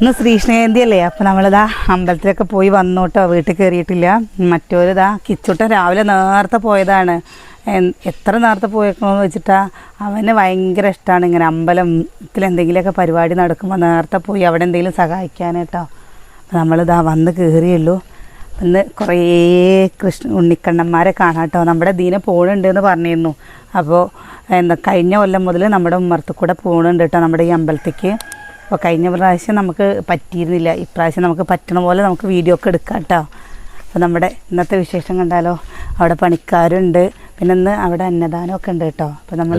ഇന്ന് ശ്രീകൃഷ്ണജയന്തി അല്ലേ അപ്പം നമ്മളിതാ അമ്പലത്തിലൊക്കെ പോയി വന്നോട്ടോ. വീട്ടിൽ കയറിയിട്ടില്ല മറ്റൊരിതാ കിച്ചുട്ടൻ രാവിലെ നേരത്തെ പോയതാണ്. എത്ര നേരത്തെ പോയേക്കണമെന്ന് വെച്ചിട്ടാ അവന് ഭയങ്കര ഇഷ്ടമാണ് ഇങ്ങനെ അമ്പലത്തിൽ എന്തെങ്കിലുമൊക്കെ പരിപാടി നടക്കുമ്പോൾ നേരത്തെ പോയി അവിടെ എന്തെങ്കിലും സഹായിക്കാനേട്ടോ അപ്പം നമ്മളിതാ വന്ന് കയറിയുള്ളൂ ഇന്ന് കുറേ കൃഷ്ണ ഉണ്ണിക്കണ്ണന്മാരെ കാണാട്ടോ. നമ്മുടെ ദീന പോണുണ്ട് എന്ന് പറഞ്ഞിരുന്നു. അപ്പോൾ എന്താ കഴിഞ്ഞ കൊല്ലം മുതൽ നമ്മുടെ ഉമ്മർത്ത് കൂടെ പോകണുണ്ട് കേട്ടോ നമ്മുടെ ഈ അമ്പലത്തേക്ക്. അപ്പോൾ കഴിഞ്ഞ പ്രാവശ്യം നമുക്ക് പറ്റിയിരുന്നില്ല. ഇപ്രാവശ്യം നമുക്ക് പറ്റണ പോലെ നമുക്ക് വീഡിയോ ഒക്കെ എടുക്കാം കേട്ടോ അപ്പോൾ നമ്മുടെ ഇന്നത്തെ വിശേഷം കണ്ടാലോ? അവിടെ പണിക്കാരുണ്ട്. പിന്നെ ഇന്ന് അവിടെ അന്നദാനമൊക്കെ ഉണ്ട് കേട്ടോ അപ്പോൾ നമ്മൾ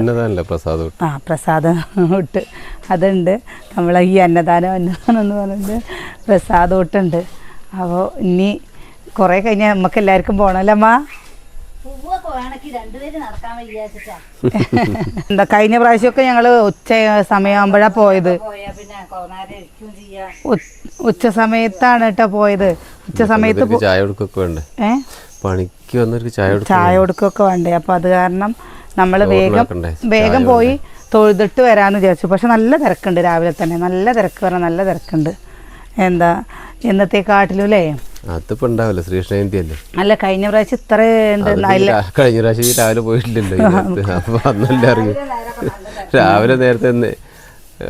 പ്രസാദം ആ പ്രസാദം ഇട്ട്. അതുണ്ട്. നമ്മൾ ഈ അന്നദാനം അന്നദാനം എന്ന് പറയുന്നത് പ്രസാദം ഇട്ടുണ്ട്. അപ്പോൾ ഇനി കുറേ കഴിഞ്ഞാൽ നമുക്ക് എല്ലാവർക്കും പോകണമല്ലോ അമ്മ? എന്താ കഴിഞ്ഞ പ്രാവശ്യമൊക്കെ ഞങ്ങൾ ഉച്ച സമയമാകുമ്പോഴാ പോയത്. പോയാ പിന്നെ കൊറോണ ഇരിക്കും ചെയ്യാ. ഉച്ച സമയത്താണ് കേട്ടോ പോയത്. ഉച്ച സമയത്ത് ചായ കൊടുക്കൊക്കെ വേണ്ടേ? ഏ? പണിക്ക് വന്നവർക്ക് ചായ ചായ കൊടുക്കൊക്കെ വേണ്ടേ? അപ്പോൾ അത് കാരണം നമ്മൾ വേഗം വേഗം പോയി തൊഴുതിട്ട് വരാന്ന് വിചാരിച്ചു. പക്ഷെ നല്ല തിരക്കുണ്ട് രാവിലെ തന്നെ. നല്ല തിരക്ക് പറഞ്ഞാൽ നല്ല തിരക്കുണ്ട്. എന്താ എന്നത്തെക്കാട്ടിലും അല്ലേ? അതിപ്പോ ഉണ്ടാവില്ല. ശ്രീകൃഷ്ണ ജയന്തി അല്ലേ അല്ല കഴിഞ്ഞ പ്രാവശ്യം ഇത്ര കഴിഞ്ഞ പ്രാവശ്യം രാവിലെ പോയിട്ടില്ലല്ലോ. അപ്പൊ അന്നല്ല അറിയും രാവിലെ നേരത്തെ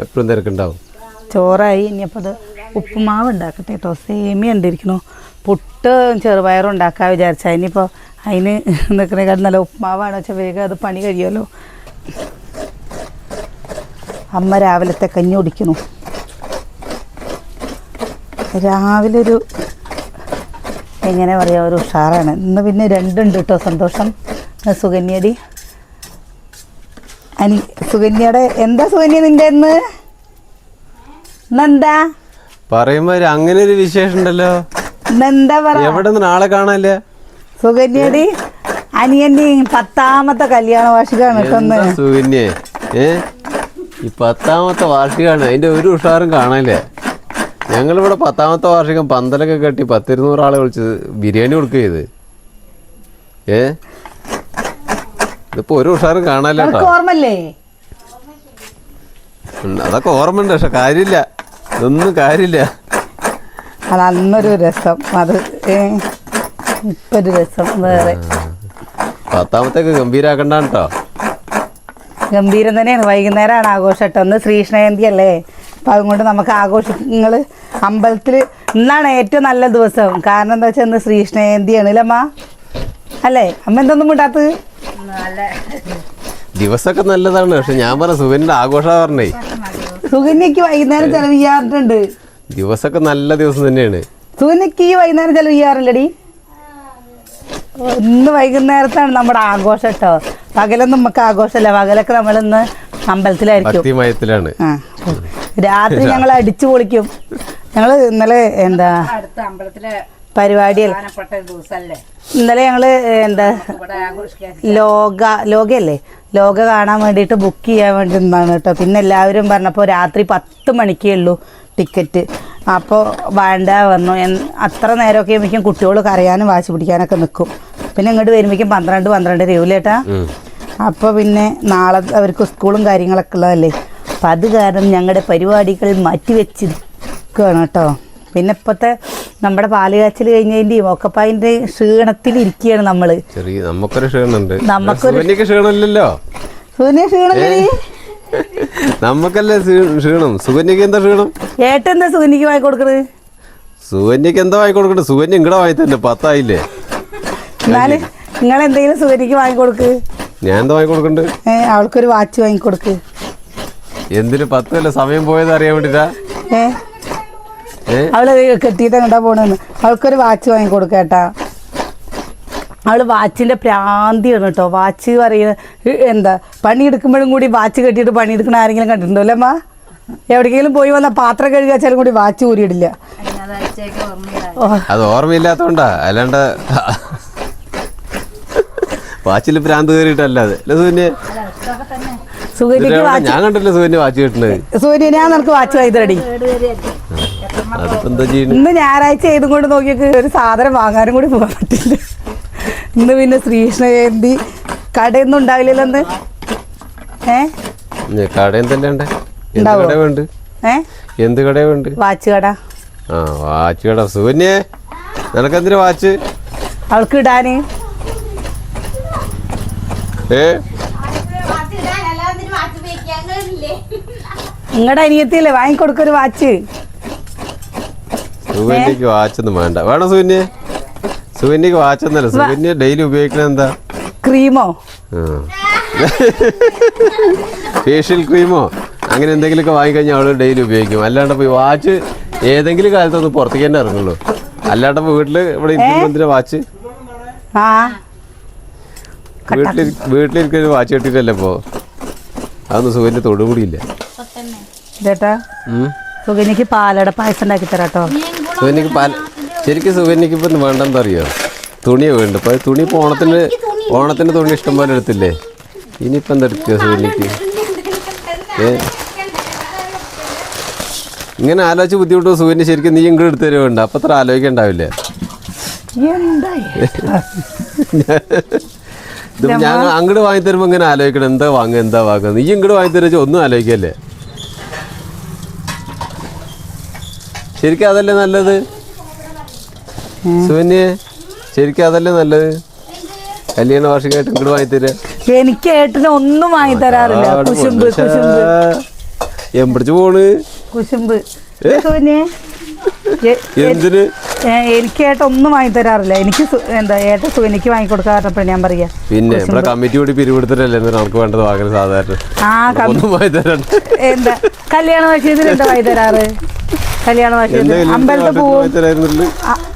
എപ്പോഴും തിരക്കുണ്ടാവും. ചോറായി ഇനിയപ്പോൾ അത് ഉപ്പുമാവ് ഉണ്ടാക്കട്ടെ. കേട്ടോ സേമിയ ഉണ്ടിരിക്കണു പുട്ട് ചെറുപയറും ഉണ്ടാക്കാൻ വിചാരിച്ചാൽ ഇനിയിപ്പോൾ അതിന് നിൽക്കണേക്കാൾ നല്ല ഉപ്പുമാവാണ്. വെച്ചാൽ വേഗം അത് പണി കഴിയുമല്ലോ. അമ്മ രാവിലത്തെ കഞ്ഞി കുടിക്കുന്നു. രാവിലെ ഒരു എങ്ങനെ പറയാ ഒരു ഉഷാറാണ്. ഇന്ന് പിന്നെ രണ്ടുണ്ട് കേട്ടോ സന്തോഷം. സുഗന്യടി സുകന്യടി. അനി സുകന്യയുടെ എന്താ സുകന്യ നിന്റെ ഇന്ന്? ഇന്നെന്താ? പറയുമ്പോ അങ്ങനെ ഒരു വിശേഷം ഉണ്ടല്ലോ. എവിടെ നിന്ന് നാളെ കാണാല്ലേ? സുകന്യടി അനിയന്റെ പത്താമത്തെ കല്യാണ വാർഷികമാണ് കേട്ടോ ഇന്ന്. എന്താ സുകന്യേ? ഏ? ഈ പത്താമത്തെ വാർഷികമാണ് അതിന്റെ ഒരു ഉഷാറും കാണാനില്ലേ. ഞങ്ങളിവിടെ പത്താമത്തെ വാർഷികം പന്തലൊക്കെ കെട്ടി പത്തിരുന്നൂറ് ആളെ വിളിച്ച് ബിരിയാണി കൊടുക്കുക ചെയ്ത്. ഏ? ഇതിപ്പോ ഒരു ഉഷാറും കാണാനില്ല അതൊക്കെ ഓർമ്മ ഉണ്ട്. അതൊക്കെ ഓർമ്മയുണ്ട് പക്ഷെ കാര്യമില്ല. ഇതൊന്നും കാര്യമില്ല. അത് അന്നൊരു രസം. അത് ഇപ്പൊ ഒരു രസം വേറെ. പത്താമത്തേക്ക് ഗംഭീരാക്കണ്ടോ ഗംഭീരം തന്നെയാണ്. വൈകുന്നേരമാണ് ആഘോഷം കേട്ടോ. ഒന്ന് ശ്രീകൃഷ്ണജയന്തി അല്ലേ? അപ്പം അതുകൊണ്ട് നമുക്ക് ആഘോഷങ്ങൾ അമ്പലത്തിൽ ഇന്നാണ് ഏറ്റവും നല്ല ദിവസം. കാരണം എന്താ വെച്ചാൽ ഇന്ന് ശ്രീകൃഷ്ണജയന്തിയാണ് അല്ലേ അമ്മ? അല്ലേ? അമ്മ എന്തൊന്നും നല്ല. ദിവസമൊക്കെ നല്ലതാണ്. പക്ഷെ ഞാൻ പറഞ്ഞ സുഖന്റെ ആഘോഷ പറഞ്ഞേ സുഖന്യക്ക് വൈകുന്നേരം ചെലവ് ചെയ്യാറുണ്ട്. ദിവസമൊക്കെ നല്ല ദിവസം തന്നെയാണ്. സുഖന്യക്ക് ഈ വൈകുന്നേരം ചെലവ് ചെയ്യാറില്ലടി. ഇന്ന് വൈകുന്നേരത്താണ് നമ്മുടെ ആഘോഷം കേട്ടോ പകലൊന്നും നമുക്ക് ആഘോഷമല്ല. പകലൊക്കെ നമ്മളിന്ന് അമ്പലത്തിലായിരിക്കും. ഭക്തിമയത്തിലാണ് ആ. രാത്രി ഞങ്ങൾ അടിച്ചു പൊളിക്കും. ഞങ്ങൾ ഇന്നലെ എന്താ അടുത്ത അമ്പലത്തിലെ പരിപാടിയല്ല? ഒരു ഇന്നലെ ഞങ്ങൾ എന്താ ലോക ലോകയല്ലേ? ലോക കാണാൻ വേണ്ടിയിട്ട് ബുക്ക് ചെയ്യാൻ വേണ്ടി നിന്നാണ് കേട്ടോ. പിന്നെ എല്ലാവരും പറഞ്ഞപ്പോൾ രാത്രി പത്ത് മണിക്കേ ഉള്ളൂ ടിക്കറ്റ് അപ്പോൾ വേണ്ട വന്നു. അത്ര നേരമൊക്കെ ആകുമ്പോഴേക്കും കുട്ടികൾ കരയാനും വാശി പിടിക്കാനൊക്കെ നിൽക്കും പിന്നെ ഇങ്ങോട്ട് വരുമ്പോഴേക്കും പന്ത്രണ്ട് പന്ത്രണ്ട് രൂപ ചേട്ടാ അപ്പോൾ പിന്നെ നാളെ അവർക്ക് സ്കൂളും കാര്യങ്ങളൊക്കെ ഉള്ളതല്ലേ? അപ്പം അത് കാരണം ഞങ്ങളുടെ പരിപാടികൾ മാറ്റിവെച്ചിരിക്കുകയാണ് കേട്ടോ. പിന്നെ ഇപ്പോഴത്തെ നമ്മുടെ പാൽ കഴിഞ്ഞതിന്റെയും ഒക്കപ്പായന്റെ ഒക്കപ്പായിന്റെ ക്ഷീണത്തിലിരിക്കുകയാണ് നമ്മൾ ചെറിയ നമുക്കൊരു ക്ഷീണമുണ്ട് നമുക്കൊരു- ക്ഷീണമില്ലല്ലോ. നമുക്കല്ലേ ക്ഷീണം. എന്താ ക്ഷീണം? ഏട്ടൻ എന്താ സുഗന്യക്ക് വായി കൊടുക്കണത് എന്താ വായി കൊടുക്കണ്ടേ? സുകന്യ ഇങ്ങടെ വാങ്ങി തന്നെ പത്തായില്ലേ? എന്നാൽ നിങ്ങൾ എന്തെങ്കിലും സുഗന്യക്ക് വാങ്ങി കൊടുക്ക്. ഞാൻ എന്താ വാങ്ങി കൊടുക്കണ്ട്? ഏ അവൾക്കൊരു വാച്ച് വാങ്ങി കൊടുക്ക്. എന്തിന് പത്തല്ല സമയം പോയത് അറിയാൻ വേണ്ടിട്ടാ? അവൾ കെട്ടിയിട്ട് എങ്ങോട്ടാ പോണെന്ന്. അവൾക്കൊരു വാച്ച് വാങ്ങി കൊടുക്കേട്ടാ അവൾ വാച്ചിന്റെ പ്രാന്തിയാണ് കേട്ടോ വാച്ച് പറയുന്ന എന്താ പണി പണിയെടുക്കുമ്പോഴും കൂടി വാച്ച് കെട്ടിയിട്ട് പണിയെടുക്കണ ആരെങ്കിലും കണ്ടിട്ടുണ്ടോ അല്ലേ അമ്മ? എവിടെയെങ്കിലും പോയി വന്ന പാത്രം കഴുകാച്ചാലും കൂടി വാച്ച് ഊരിയിടില്ല. അത് ഓർമ്മയില്ലാത്തോണ്ടാ. അല്ലാണ്ട് വാച്ചിൽ പ്രാന്ത് കയറിയിട്ടല്ല അത്. അല്ല വാച്ച് ഞാൻ കണ്ടില്ല സുകന്യ വാച്ച് കിട്ടുന്നത്? സൂര്യ ഞാൻ നിനക്ക് വാച്ച് വാങ്ങി തരടി അതിപ്പോ എന്താ ഇന്ന് ഞായറാഴ്ച ചെയ്തും കൊണ്ട് നോക്കിയൊക്കെ ഒരു സാധനം വാങ്ങാനും കൂടി പോകാൻ പറ്റില്ല. ഇന്ന് പിന്നെ ശ്രീകൃഷ്ണ ജയന്തി. കടയൊന്നും ഉണ്ടാവില്ലല്ലോ ഇന്ന് ഏ കടയും തന്നെ ഉണ്ട് എന്ത് ഉണ്ടാവോ? കട എന്ത് കടയാ വാച്ച് കട. ആ വാച്ച് കട. സുവന്യേ നിനക്ക് എന്തിനാ വാച്ച്? അവൾക്ക് ഇടാന്. ഏ? നിങ്ങളുടെ അനിയത്തില്ലേ വാങ്ങിക്കൊടുക്കൊരു വാച്ച്? സുകന്യക്ക് വാച്ചൊന്നും വേണ്ട. വേണോ സുകന്യെ സുവിന്യക്ക് വാച്ചൊന്നല്ല സുവിന്യ ഡെയിലി ഉപയോഗിക്കണ എന്താ? ക്രീമോ? ഫേഷ്യൽ ക്രീമോ? അങ്ങനെ എന്തെങ്കിലുമൊക്കെ വാങ്ങിക്കഴിഞ്ഞാൽ അവൾ ഡെയിലി ഉപയോഗിക്കും. അല്ലാണ്ട് പോയി വാച്ച് ഏതെങ്കിലും കാലത്തൊന്നും പുറത്തേക്ക് തന്നെ ഇറങ്ങുള്ളൂ. അല്ലാണ്ട് വീട്ടിൽ ഇവിടെ എന്തിനാ വാച്ച്? വീട്ടിൽ വീട്ടിലിരിക്കുന്ന വാച്ച് കെട്ടിട്ടല്ലേ ഇപ്പോ? അതൊന്നും സുഖന്റെ തൊടുകൂടിയില്ല ചേട്ടാ. സുഗന്യക്ക് പാലട പായസം ഉണ്ടാക്കി തരാട്ടോ സുഖനിക്ക് പാൽ ശരിക്കും സുഖനിക്ക് ഇപ്പം വേണ്ടെന്താ അറിയോ? തുണിയെ വേണ്ട ഇപ്പൊ തുണി ഇപ്പൊ ഓണത്തിന് ഓണത്തിന് തുണി ഇഷ്ടം പോലെ എടുത്തില്ലേ? ഇനിയിപ്പം എന്താ എടുക്കുക സുഖനിക്ക്? ഏ? ഇങ്ങനെ ആലോചിച്ച് ബുദ്ധിമുട്ടോ സുഖന് ശരിക്കും നീ ഇങ്ങോട്ട് എടുത്തു തരുവേണ്ട അപ്പത്ര അത്ര ആലോചിക്കണ്ടാവില്ല? എന്താ ഇത് ഞാൻ അങ്ങോട്ട് വാങ്ങി തരുമ്പോ ഇങ്ങനെ ആലോചിക്കണം. എന്താ വാങ്ങുക എന്താ വാങ്ങുക? നീ ഇങ്ങോട്ട് വാങ്ങി തരുവെച്ചാൽ ഒന്നും ആലോചിക്കല്ലേ? ശരിക്കും അതല്ലേ നല്ലത്? ശരിക്കും അതല്ലേ നല്ലത്? കല്യാണ വാർഷികമായിട്ട് ഇങ്ങോട്ട് വാങ്ങി തരാ. എനിക്ക് ഏട്ടന് ഒന്നും വാങ്ങി തരാറില്ല. കുശുമ്പ് പോണ്. കുശുമ്പ്. സുഗന്യെ എ- എന്തിന്? എനിക്ക് ഏട്ട ഒന്നും വാങ്ങി തരാറില്ല എനിക്ക് എന്താ ഏട്ട എനിക്ക് വാങ്ങി കൊടുക്കാറപ്പോൾ ഞാൻ പറയാ. പിന്നെ നമ്മളെ കമ്മിറ്റി കൂടി പിരിവെടുത്തിട്ടല്ലേ നമുക്ക് വേണ്ടത് വാങ്ങൽ സാധാരണ? എന്താ കല്യാണ വാശിയത്തിന് എന്താ വാങ്ങി തരാറ് കല്യാണ അമ്പലത്തിൽ പോവും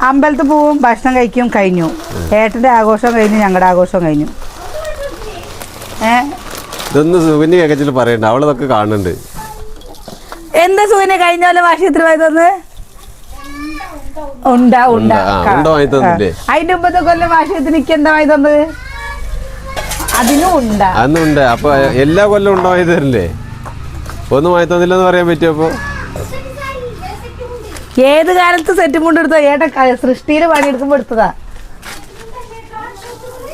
അമ്പലത്തിൽ പോവും ഭക്ഷണം കഴിക്കും കഴിഞ്ഞു. ഏട്ടന്റെ ആഘോഷം കഴിഞ്ഞു ഞങ്ങളുടെ ആഘോഷം കഴിഞ്ഞു. ഏഹ് ഇതൊന്നും കേക്കച്ചിൽ പറയണ്ട. അവളതൊക്കെ കാണുന്നുണ്ട്. എന്താ സുഖനെ കഴിഞ്ഞ പോലെ വാങ്ങി തന്ന്? ഉണ്ടാ ഉണ്ടാ? അതിന്റെ മുമ്പത്തെ കൊല്ലം ആശയത്തിന് എനിക്ക് എന്താ വാങ്ങി തന്നത്? അതിനും ഉണ്ടാ. അന്നുണ്ട് അപ്പൊ എല്ലാ കൊല്ലം ഉണ്ടോ വാങ്ങി തരില്ലേ? ഒന്നും വാങ്ങി തന്നില്ലെന്ന് പറയാൻ പറ്റുമോ അപ്പൊ? ഏത് കാലത്ത് സെറ്റ് മുണ്ട് എടുത്തോ ഏട്ടാ സൃഷ്ടിയിൽ പണിയെടുക്കുമ്പോ എടുത്തതാ?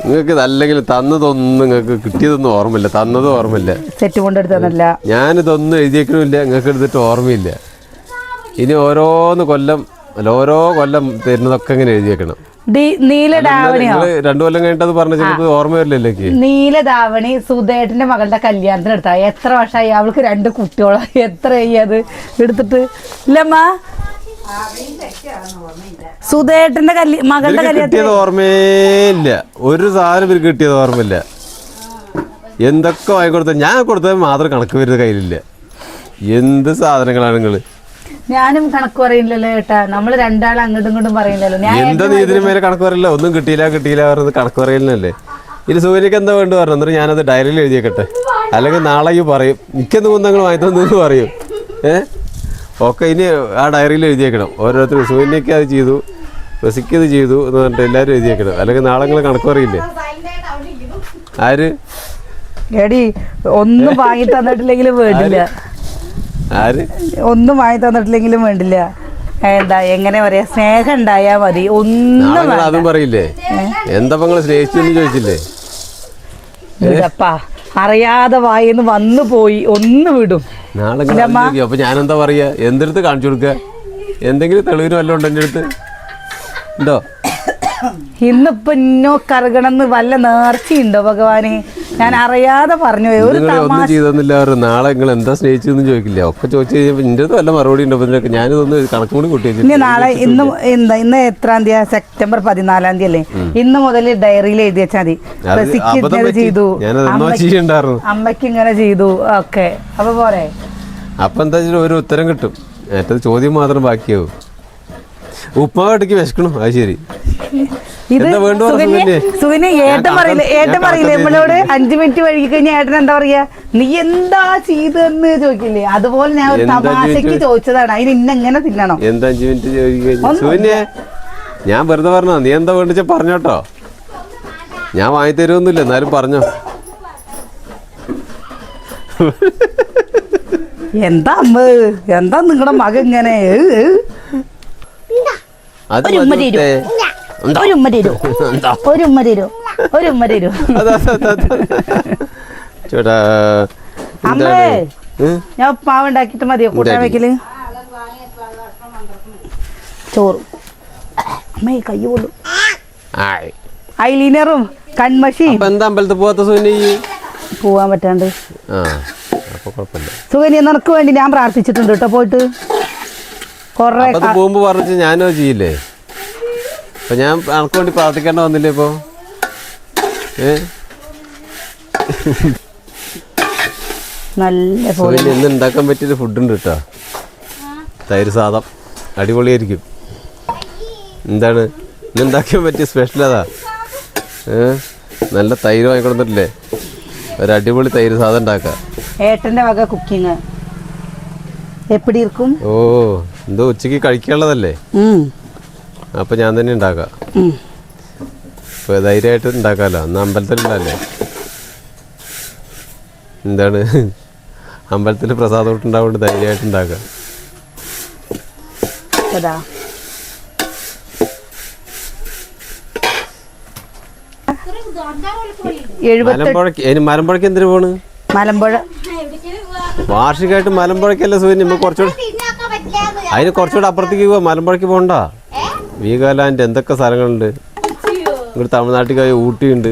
നിങ്ങൾക്ക് അല്ലെങ്കിൽ തന്നതൊന്നും നിങ്ങൾക്ക് കിട്ടിയതൊന്നും ഓർമ്മയില്ല. തന്നതും ഓർമ്മയില്ല. സെറ്റ് മുണ്ട് എടുത്തതല്ല. ഞാനിതൊന്നും എഴുതിയേക്കണില്ല നിങ്ങൾക്ക് എടുത്തിട്ട് ഓർമ്മയില്ല. ഇനി ഓരോന്ന് കൊല്ലം അല്ല ഓരോ കൊല്ലം തരുന്നതൊക്കെ ഇങ്ങനെ എഴുതിയേക്കണം. വെക്കണം രണ്ടു കൊല്ലം കഴിഞ്ഞിട്ട് പറഞ്ഞ ഓർമ്മ വരില്ലല്ലേ നീലധാവണി സുധേട്ടന്റെ മകളുടെ കല്യാണത്തിന് എടുത്താ. എത്ര വർഷമായി? അവൾക്ക് രണ്ട് കുട്ടികളോ. എത്ര അത് എടുത്തിട്ട്? ഇല്ലമ്മ. സുധേട്ടന്റെ മകളുടെ കല്യാണം കല്യാണത്തിന് കിട്ടിയത് ഓർമ്മയേ ഒരു സാധനം ഇവർക്ക് കിട്ടിയത് ഓർമ്മയില്ല എന്തൊക്കെ വാങ്ങിക്കൊടുത്ത ഞാൻ കൊടുത്തത് മാത്രം കണക്ക് വരുന്ന കയ്യിലില്ല. എന്ത് സാധനങ്ങളാണ് നിങ്ങൾ? ഞാനും കണക്ക് പറയില്ലല്ലോ ഏട്ടാ. നമ്മൾ രണ്ടാളും അങ്ങോട്ടും ഇങ്ങോട്ടും പറയില്ലല്ലോ. ഞാൻ എന്താ നീ ഇതിന് മേലെ കണക്ക് പറയില്ല? ഒന്നും കിട്ടിയില്ല കിട്ടിയില്ല പറഞ്ഞത് കണക്ക് പറയില്ലല്ലേ ഇനി സൂര്യക്ക് എന്താ വേണ്ടി പറഞ്ഞു? എന്നിട്ട് ഞാനത് ഡയറിയിൽ എഴുതിയേക്കട്ടെ. അല്ലെങ്കിൽ നാളെ ഈ പറയും. മിക്കെന്ന് കുന്നങ്ങൾ വാങ്ങി തന്നു പറയും. ഏ? ഒക്കെ ഇനി ആ ഡയറിയിൽ എഴുതിയേക്കണം. ഓരോരുത്തരും സൂര്യക്ക് അത് ചെയ്തു റസിക്ക് ഇത് ചെയ്തു എന്ന് പറഞ്ഞിട്ട് എല്ലാവരും എഴുതിയേക്കണം. അല്ലെങ്കിൽ നാളെ നിങ്ങൾ കണക്ക് പറയില്ലേ? ആര്? എടി ഒന്നും വാങ്ങി തന്നിട്ടില്ലെങ്കിലും വേണ്ടില്ല. ഒന്നും വാങ്ങി തന്നിട്ടില്ലെങ്കിലും വേണ്ടില്ല. എന്താ എങ്ങനെ പറയാ സ്നേഹം ഉണ്ടായാ മതി. ഒന്നും. അതും പറയില്ലേ? എന്താ സ്നേഹിച്ചെന്ന് ചോദിച്ചില്ലേ? ഇതപ്പാ അറിയാതെ വായിന്ന് വന്നു പോയി ഒന്ന് വിടും. നാളെ അപ്പൊ ഞാനെന്താ പറയാ? എന്തെടുത്ത് കാണിച്ചു കൊടുക്കുക എന്തെങ്കിലും തെളിവിന് വല്ലതും ഉണ്ടോ എന്റെ അടുത്ത്? ഉണ്ടോ? ഇന്നിപ്പൊ ഇന്നോ കറുകണമെന്ന് വല്ല നേർച്ചയുണ്ടോ ഭഗവാനെ? ഞാൻ അറിയാതെ പറഞ്ഞു. ഒരു ഒന്നും ചെയ്തൊന്നുമില്ല നാളെ നിങ്ങൾ എന്താ സ്നേഹിച്ചു ചോദിക്കില്ല. ഒക്കെ ചോദിച്ചു കഴിഞ്ഞപ്പോൾ എന്റെ അടുത്ത് വല്ല മറുപടി ഉണ്ടോ? ഇതിനൊക്കെ ഞാനിതൊന്ന് കണക്ക് കൂടി കൂട്ടി ഇനി നാളെ ഇന്ന് എന്താ ഇന്ന് എത്രാം തീയതി? സെപ്റ്റംബർ പതിനാലാം തീയതി അല്ലേ? ഇന്ന് മുതൽ ഡയറിയിൽ എഴുതി വെച്ചാൽ മതി. റസിക്ക് ഇങ്ങനെ. ചെയ്തു. അമ്മയ്ക്ക് ഇങ്ങനെ ചെയ്തു. ഒക്കെ. അപ്പൊ പോരെ. അപ്പൊ എന്താ വെച്ചാൽ ഒരു ഉത്തരം കിട്ടും. ഏറ്റവും ചോദ്യം മാത്രം ബാക്കിയാവും. ഉപ്പുമാവട്ടിക്ക് വിശക്കണം. അത് ശരി. ഇത് വേണ്ടു ഏട്ടൻ പറയില്ല ഏട്ടൻ പറയില്ലേ നമ്മളോട്. അഞ്ചു മിനിറ്റ് വഴുകി കഴിഞ്ഞാൽ ഏട്ടൻ എന്താ പറയാ? നീ എന്താ ചെയ്തെന്ന് ചോദിക്കില്ലേ? അതുപോലെ ഞാൻ ഒരു തമാശക്ക് ചോദിച്ചത്? ചോദിച്ചതാണ്. അതിന് ഇന്നെങ്ങനെ തിന്നണം. എന്താ അഞ്ചു മിനിറ്റ്. സുകന്യെ ഞാൻ വെറുതെ പറഞ്ഞോ നീ എന്താ വേണ്ടിച്ച പറഞ്ഞോട്ടോ ഞാൻ വാങ്ങി തരുമൊന്നുമില്ല എന്നാലും പറഞ്ഞോ. എന്താ അമ്മ? എന്താ നിങ്ങളുടെ മകൻ ഇങ്ങനെ? ഒരു ഉമ്മ തരൂ. ഒരു ഉമ്മ തരൂ? ഒരു ഉമ്മ തരൂ. ഒരു ഉമ്മ തരൂ. ചേട്ടാ അമ്മേ? ഞാൻ ഉപ്മാവ് ഉണ്ടാക്കിയിട്ട് മതിയോ? കൂട്ടാൻ. വെക്കൽ? ചോറും. അമ്മേ കൈ കൊള്ളു. ഐലീനറും കൺമഷി. എന്താ അമ്പലത്തിൽ പോവാത്ത സുനി പോവാൻ പറ്റാണ്ട്. സുഖനി നിനക്ക് വേണ്ടി ഞാൻ പ്രാർത്ഥിച്ചിട്ടുണ്ട് കേട്ടോ പോയിട്ട്. കൊറേ അപ്പൊ അത് പോകുമ്പോ പറഞ്ഞു ഞാനോ ചെയ്യില്ലേ? അപ്പൊ ഞാൻ അനക്ക് വേണ്ടി പ്രാർത്ഥിക്കേണ്ട വന്നില്ലേ ഇപ്പൊ? ഏ? നല്ല സുനി ഇന്ന് ഉണ്ടാക്കാൻ പറ്റിയൊരു ഫുഡ് ഉണ്ട് കേട്ടോ തൈര് സാദം. അടിപൊളിയായിരിക്കും. എന്താണ്? ഇന്ന് ഉണ്ടാക്കാൻ പറ്റിയ സ്പെഷ്യൽ അതാ നല്ല തൈര് വാങ്ങിക്കൊടുത്തിട്ടില്ലേ ഒരു അടിപൊളി തൈര് സാധം ഉണ്ടാക്കാം. ഏട്ടന്റെ വക കുക്കിങ്. എപ്പിടി ഇരിക്കും? ഓ. എന്തോ ഉച്ചയ്ക്ക് കഴിക്കാനുള്ളതല്ലേ? അപ്പൊ ഞാൻ തന്നെ ഉണ്ടാക്കാം. ഇപ്പൊ ധൈര്യമായിട്ട് ഉണ്ടാക്കാമല്ലോ അന്ന് അമ്പലത്തിലുണ്ടല്ലേ എന്താണ്? അമ്പലത്തിൽ പ്രസാദം ഉണ്ടാവുകൊണ്ട് ധൈര്യമായിട്ട് ഉണ്ടാക്കാം. മലമ്പുഴക്ക് എന്തിനു പോണ്? മലമ്പുഴ. വാർഷികമായിട്ട് മലമ്പുഴക്കല്ലേ സൂര്യൻ നമ്മൾ കുറച്ചുകൂടെ അതിന് കുറച്ചുകൂടെ അപ്പുറത്തേക്ക് പോവാ. മലമ്പുഴക്ക് പോകണ്ട. വീഗാലാൻഡ് എന്തൊക്കെ സ്ഥലങ്ങളുണ്ട്? ഇവിടെ തമിഴ്നാട്ടിൽ പോയി ഊട്ടിയുണ്ട്.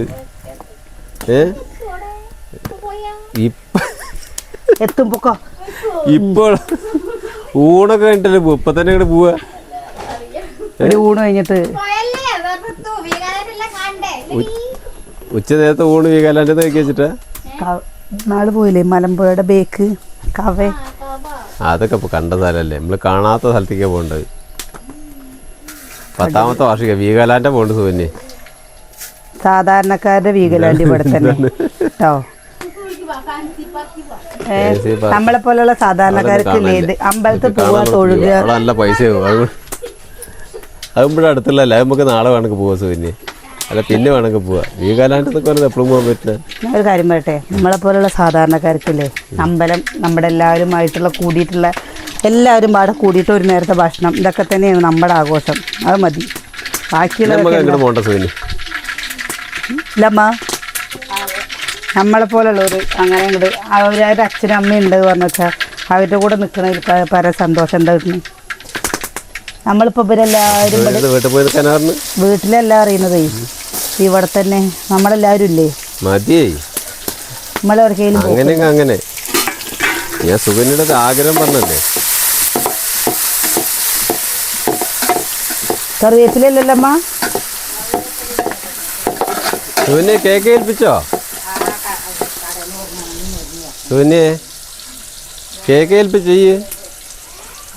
ഏ? ഇപ്പ എത്തും പൊക്കോ. ഇപ്പോൾ ഊണൊക്കെ കഴിഞ്ഞിട്ടല്ലേ പോവാ ഇപ്പൊ തന്നെ ഇങ്ങോട്ട് പോവാ ഒരു ഊണ് കഴിഞ്ഞിട്ട്. ഉച്ച നേരത്തെ ഊണ് വീഗാലാൻഡ് നോക്കി വെച്ചിട്ടാ? ക- നാൾ പോയില്ലേ? മലമ്പുഴയുടെ ബേക്ക് കവേ. അതൊക്കെ ഇപ്പൊ കണ്ട സ്ഥലമല്ലേ നമ്മൾ കാണാത്ത സ്ഥലത്തേക്കാണ് പോകേണ്ടത്. പത്താമത്തെ വാർഷിക വീഗാലാൻഡ് പോകേണ്ടത് സുവന്യെ സാധാരണക്കാരുടെ വീഗലാൻഡ് ഇവിടെ തന്നെ. കേട്ടോ. നമ്മളെ പോലുള്ള സാധാരണക്കാർക്ക് അമ്പലത്തിൽ പോവാ തൊഴുക. നല്ല പൈസ അത് അതുമ്പോഴും അടുത്തുള്ള നമുക്ക് നാളെ വേണമെങ്കിൽ പോവാ സുവന്യെ അല്ല പിന്നെ വേണമെങ്കിൽ പോവാ. ഈ എന്നൊക്കെ പറഞ്ഞാൽ എപ്പോഴും പോകാൻ പറ്റില്ല. ഒരു കാര്യം പറയട്ടെ? നമ്മളെ പോലുള്ള സാധാരണക്കാർക്കില്ലേ അമ്പലം നമ്മുടെ എല്ലാവരുമായിട്ടുള്ള കൂടിയിട്ടുള്ള എല്ലാവരും പാടെ കൂടിയിട്ട് ഒരു നേരത്തെ ഭക്ഷണം ഇതൊക്കെ തന്നെയാണ് നമ്മുടെ ആഘോഷം. അത് മതി. ഇല്ലമ്മ നമ്മളെ പോലുള്ളവർ അങ്ങനെ ഉണ്ട് അവരവരുടെ അച്ഛനും അമ്മയും ഉണ്ട് പറഞ്ഞു വെച്ചാൽ അവരുടെ കൂടെ നിൽക്കണതിൽ പ- പല സന്തോഷം എന്താ കിട്ടുന്നത് നമ്മളിപ്പോൾ ഇവരെല്ലാവരും സുവന്യ വീട്ടിലെല്ലാം അറിയുന്നത്. ഇവിടെ തന്നെ നമ്മളെല്ലാരും ഇല്ലേ? മതിയേ. നമ്മളെവിടേക്കെങ്കിലും അങ്ങനെ അങ്ങനെ. ഞാൻ സുകന്യയുടെ ആഗ്രഹം പറഞ്ഞല്ലേ? കറിവേപ്പിലല്ലല്ലമ്മ? സുകന്യെ കേക്ക് ഏൽപ്പിച്ചോ? സുകന്യെ കേക്ക് ഏൽപ്പിച്ചോ ഈ?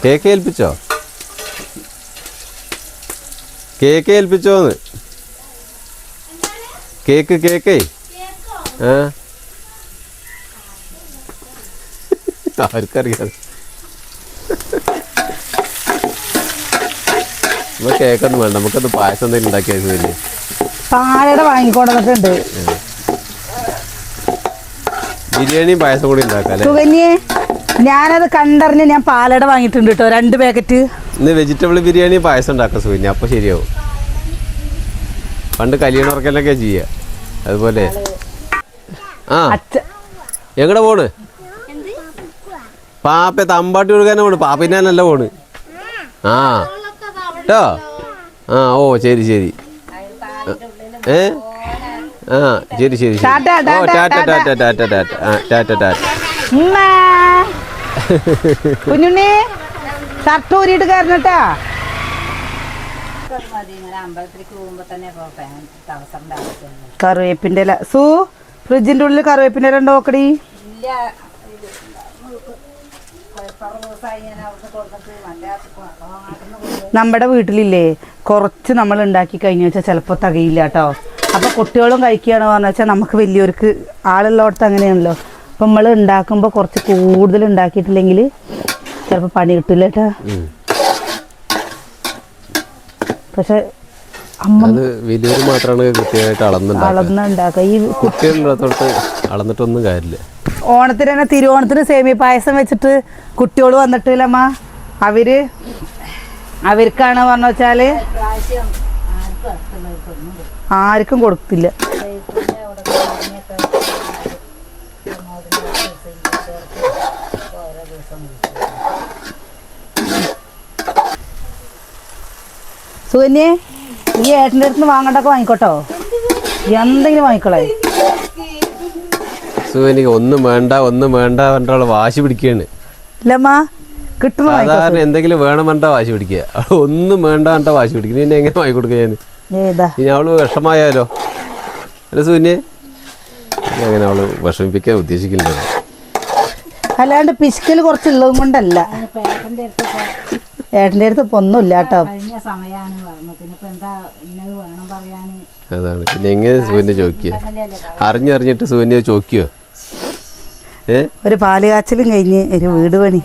കേക്ക് ഏൽപ്പിച്ചോ? കേക്ക് ഏൽപ്പിച്ചോന്ന്. കേക്ക് കേക്കേ. ആ. ആർക്കറിയാം. നമ്മൾ കേക്കൊന്നും വേണ്ട നമുക്കത് പായസം എന്തെങ്കിലും ഉണ്ടാക്കിയാൽ സുകന്യ പാലട വാങ്ങിക്കൊണ്ട് ഉണ്ട് ബിരിയാണിയും പായസം കൂടി ഉണ്ടാക്കാം അല്ലേ? സുകന്യെ ഞാനത് കണ്ടറിഞ്ഞ് ഞാൻ പാലട വാങ്ങിയിട്ടുണ്ട് കേട്ടോ രണ്ട് പാക്കറ്റ്. ഇന്ന് വെജിറ്റബിൾ ബിരിയാണി പായസം ഉണ്ടാക്കാം ഞാൻ അപ്പോൾ ശരിയാവും. പണ്ട് കല്യാണം ഉറക്കലൊക്കെ ചെയ്യുക അതുപോലെ. ആ. എങ്ങടെ പോണ്? പാപ്പ തമ്പാട്ടി കൊടുക്കാനാ പോണ്. പാപ്പിനാനല്ല പോണ്. ആ. കേട്ടോ ആ ഓ ശരി ശരി. ഏ? ആ ശരി ശരി ഓ tata, tata tata. Tata tata ആ ടാറ്റ ടാറ്റ. കുഞ്ഞുണ്ണി. ഷർട്ട് ഊരിയിട്ട് കയറണട്ടാ കറിവേപ്പിന്റെ ഇല. സൂ ഫ്രിഡ്ജിന്റെ ഉള്ളിൽ കറിവേപ്പിന്റെ ഇല ഉണ്ടോ നോക്കടി? നമ്മുടെ വീട്ടിലില്ലേ കുറച്ച് നമ്മൾ ഉണ്ടാക്കി കഴിഞ്ഞു വെച്ചാൽ ചിലപ്പോൾ തികയില്ല കേട്ടോ അപ്പോൾ കുട്ടികളും കഴിക്കുകയാണ് പറഞ്ഞു വെച്ചാൽ നമുക്ക് വലിയവർക്ക് ആളുള്ളടത്ത് അങ്ങനെയാണല്ലോ. അപ്പം നമ്മൾ ഉണ്ടാക്കുമ്പോൾ കുറച്ച് കൂടുതൽ ഉണ്ടാക്കിയിട്ടില്ലെങ്കിൽ ചിലപ്പോൾ പണി കിട്ടില്ല കേട്ടാ. പക്ഷെ അത് വലിയൊരു മാത്രമാണ് കൃത്യമായിട്ട് അളന്നുണ്ടാക്കുക. അളന്ന് ഉണ്ടാക്കുക ഈ കുട്ടികളിടത്തോട്ട് അളന്നിട്ടൊന്നും കാര്യമില്ല. ഓണത്തിന് തന്നെ തിരുവോണത്തിന് സേമിയ പായസം വെച്ചിട്ട് കുട്ടികൾ വന്നിട്ടില്ലമ്മ അവർ അവർക്കാണ് പറഞ്ഞു വെച്ചാൽ? ആർക്കും കൊടുത്തില്ല. സുകന്യെ ഈ ഏട്ടന്റെ അടുത്ത് നിന്ന് വാങ്ങണ്ടൊക്കെ വാങ്ങിക്കോട്ടോ. എന്തെങ്കിലും വാങ്ങിക്കോളേ. സുഖനിക്ക് ഒന്നും വേണ്ട ഒന്നും വേണ്ട പറഞ്ഞാൽ വാശി പിടിക്കുകയാണ്. ഇല്ലമ്മ കിട്ടുന്ന സാധാരണ എന്തെങ്കിലും വേണം പറഞ്ഞാ വാശി പിടിക്കുക. ഒന്നും വേണ്ട പറഞ്ഞാ വാശി പിടിക്കുന്നു പിന്നെ എങ്ങനെ വാങ്ങി കൊടുക്കുക ഞാൻ? ഇനി അവൾ വിഷമായാലോ അല്ല സുവിനെ അങ്ങനെ അവൾ വിഷമിപ്പിക്കാൻ ഉദ്ദേശിക്കില്ല അല്ലാണ്ട് പിശുക്കൽ കുറച്ചുള്ളതും കൊണ്ടല്ല. ഏട്ടന്റെ അടുത്ത് ഇപ്പൊ ഒന്നുമില്ല കേട്ടോ. അതാണ്. പിന്നെ എങ്ങനെ സൂര്യനെ ചോദിക്കുക? അറിഞ്ഞറിഞ്ഞിട്ട് സൂര്യനെ ചോദിക്കോ ഏ? ഒരു പാൽ കാച്ചലും കഴിഞ്ഞ് ഒരു വീട് പണി.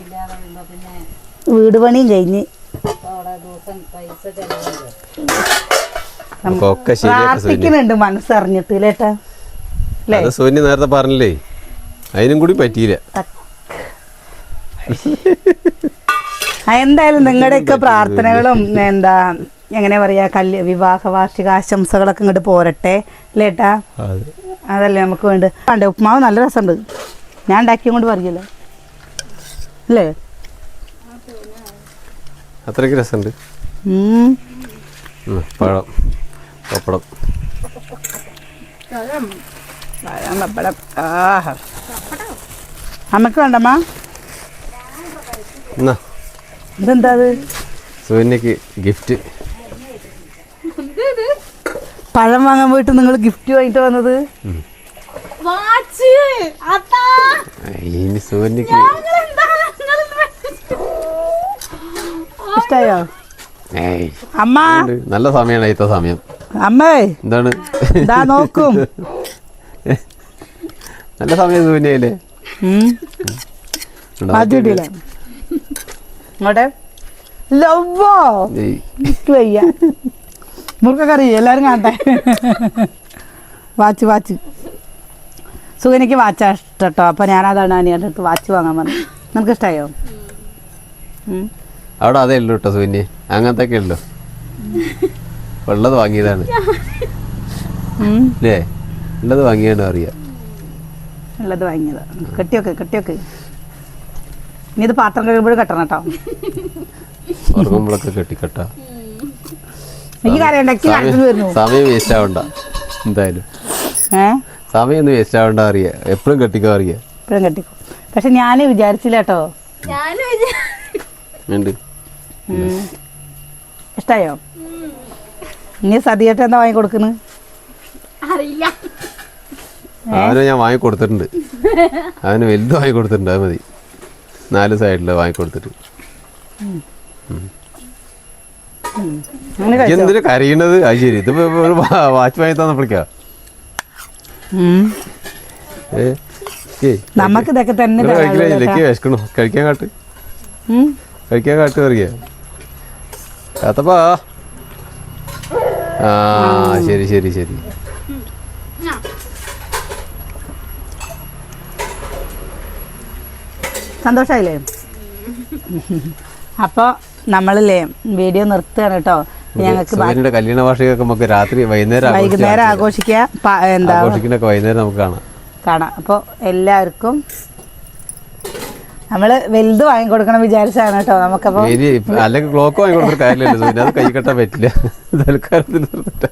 വീട് പണിയും കഴിഞ്ഞ്. പ്രാർത്ഥിക്കുന്നുണ്ട് മനസ്സറിഞ്ഞിട്ട് ലേട്ടാ അല്ലേ? അത് സുവിനെ നേരത്തെ പറഞ്ഞില്ലേ? അതിനും കൂടി പറ്റിയില്ല. എന്തായാലും നിങ്ങളുടെയൊക്കെ പ്രാർത്ഥനകളും എന്താ എങ്ങനെ പറയാ കല്യ വിവാഹ വാർഷിക ആശംസകളൊക്കെ ഇങ്ങോട്ട് പോരട്ടെ ലേട്ടാ അതെ. അതല്ലേ നമുക്ക് വേണ്ട കണ്ടേ ഉപ്മാവ് നല്ല രസമുണ്ട്. ഞാൻ ഉണ്ടാക്കിയും കൊണ്ട് പറയല്ലോ? അല്ലേ? അത്രയ്ക്ക് രസമുണ്ട്. പഴം പപ്പടം. പഴം, പപ്പടം. ആഹാ. അമ്മയ്ക്ക് വേണ്ടമ്മ? എന്നാ. ഇതെന്താ സുവിനക്ക് ഗിഫ്റ്റ് പഴം വാങ്ങാൻ പോയിട്ട് നിങ്ങൾ ഗിഫ്റ്റ് വാങ്ങിട്ട് വന്നത്? ഇനി സുവിനക്ക് ഇഷ്ടായോ? അമ്മ. നല്ല സമയമാണ് ഇത്ത സമയം. അമ്മേ. എന്താണ്? ഇതാ നോക്കും. നല്ല സമയം സുവിനയല്ലേ ഉം. മതിയിടില്ല ഇങ്ങോട്ടെ. ലവ്വോ. എനിക്ക് വയ്യ. മുറുക്കക്കറി എല്ലാവരും കാണട്ടെ. Watch watch. സുഖനിക്ക് വാച്ചാ ഇഷ്ടം കേട്ടോ അപ്പോൾ ഞാനതാണ് അനിയുടെ അടുത്ത് വാച്ച് വാങ്ങാൻ പറഞ്ഞു നമുക്ക് ഇഷ്ടമായോ അവിടെ അതേ ഉള്ളൂ കേട്ടോ സുവിനെ അങ്ങനത്തെ ഒക്കെ ഉള്ളു. ഉള്ളത് വാങ്ങിയതാണ്. അല്ലേ ഉള്ളത് വാങ്ങിയാണ് അറിയാം. ഉള്ളത് വാങ്ങിയതാണ് കെട്ടിയൊക്കെ കെട്ടിയൊക്കെ. ഇനി ഇത് പാത്രം കഴിയുമ്പോഴും കെട്ടണം കേട്ടോ. ഉറങ്ങുമ്പോഴൊക്കെ കെട്ടിക്കട്ടാ. എനിക്ക് കരയുണ്ടെങ്കിൽ കരഞ്ഞു വരുന്നു. സമയം വേസ്റ്റ് ആവണ്ട. എന്തായാലും. ഏ? സമയം ഒന്നും വേസ്റ്റ് ആവണ്ട അറിയാ. എപ്പോഴും കെട്ടിക്കോ അറിയാ. എപ്പോഴും കെട്ടിക്കോ. പക്ഷെ ഞാൻ വിചാരിച്ചില്ല കേട്ടോ. ഉണ്ട് ഇഷ്ടായോ? നീ സതിയേട്ട എന്താ വാങ്ങി കൊടുക്കുന്നു അറിയില്ല. അവനെ ഞാൻ വാങ്ങി കൊടുത്തിട്ടുണ്ട്. അവന് വലുത് വാങ്ങി കൊടുത്തിട്ടുണ്ട് അത് മതി. നാല് സൈഡിൽ വാങ്ങി കൊടുത്തിട്ട് അങ്ങനെ കഴിച്ചോ? എന്തിനാ കരയണത്? അത് ശരി. ഇതിപ്പോ ഒരു വാച്ച് വാങ്ങി തന്നപ്പോഴേക്കാ നമുക്ക് ഇതൊക്കെ തന്നെ. വിശക്കണു? കഴിക്കാൻ കാട്ട്. കഴിക്കാൻ കാട്ട് അറിയാ കാത്തപ്പാ. ആ ശരി ശരി ശരി. സന്തോഷമായില്ലേ അപ്പോൾ നമ്മളില്ലേ വീഡിയോ നിർത്തുകയാണ് കേട്ടോ. ഞങ്ങൾക്ക് കല്യാണ വാർഷികമൊക്കെ നമുക്ക് രാത്രി വൈകുന്നേരം. വൈകുന്നേരം ആഘോഷിക്കുക എന്താ ആഘോഷിക്കണൊക്കെ വൈകുന്നേരം നമുക്ക് കാണാം. കാണാം. അപ്പോൾ എല്ലാവർക്കും നമ്മൾ വലുത് വാങ്ങിക്കൊടുക്കണം വിചാരിച്ചാണ് കേട്ടോ. നമുക്കപ്പോ അല്ലെങ്കിൽ ക്ലോക്ക് വാങ്ങി കൊടുത്തിട്ട് കാര്യമില്ലല്ലോ. സുഖിന് അത് കൈ കെട്ടാൻ പറ്റില്ല. തൽക്കാലത്തിന് നിർത്തിട്ട്.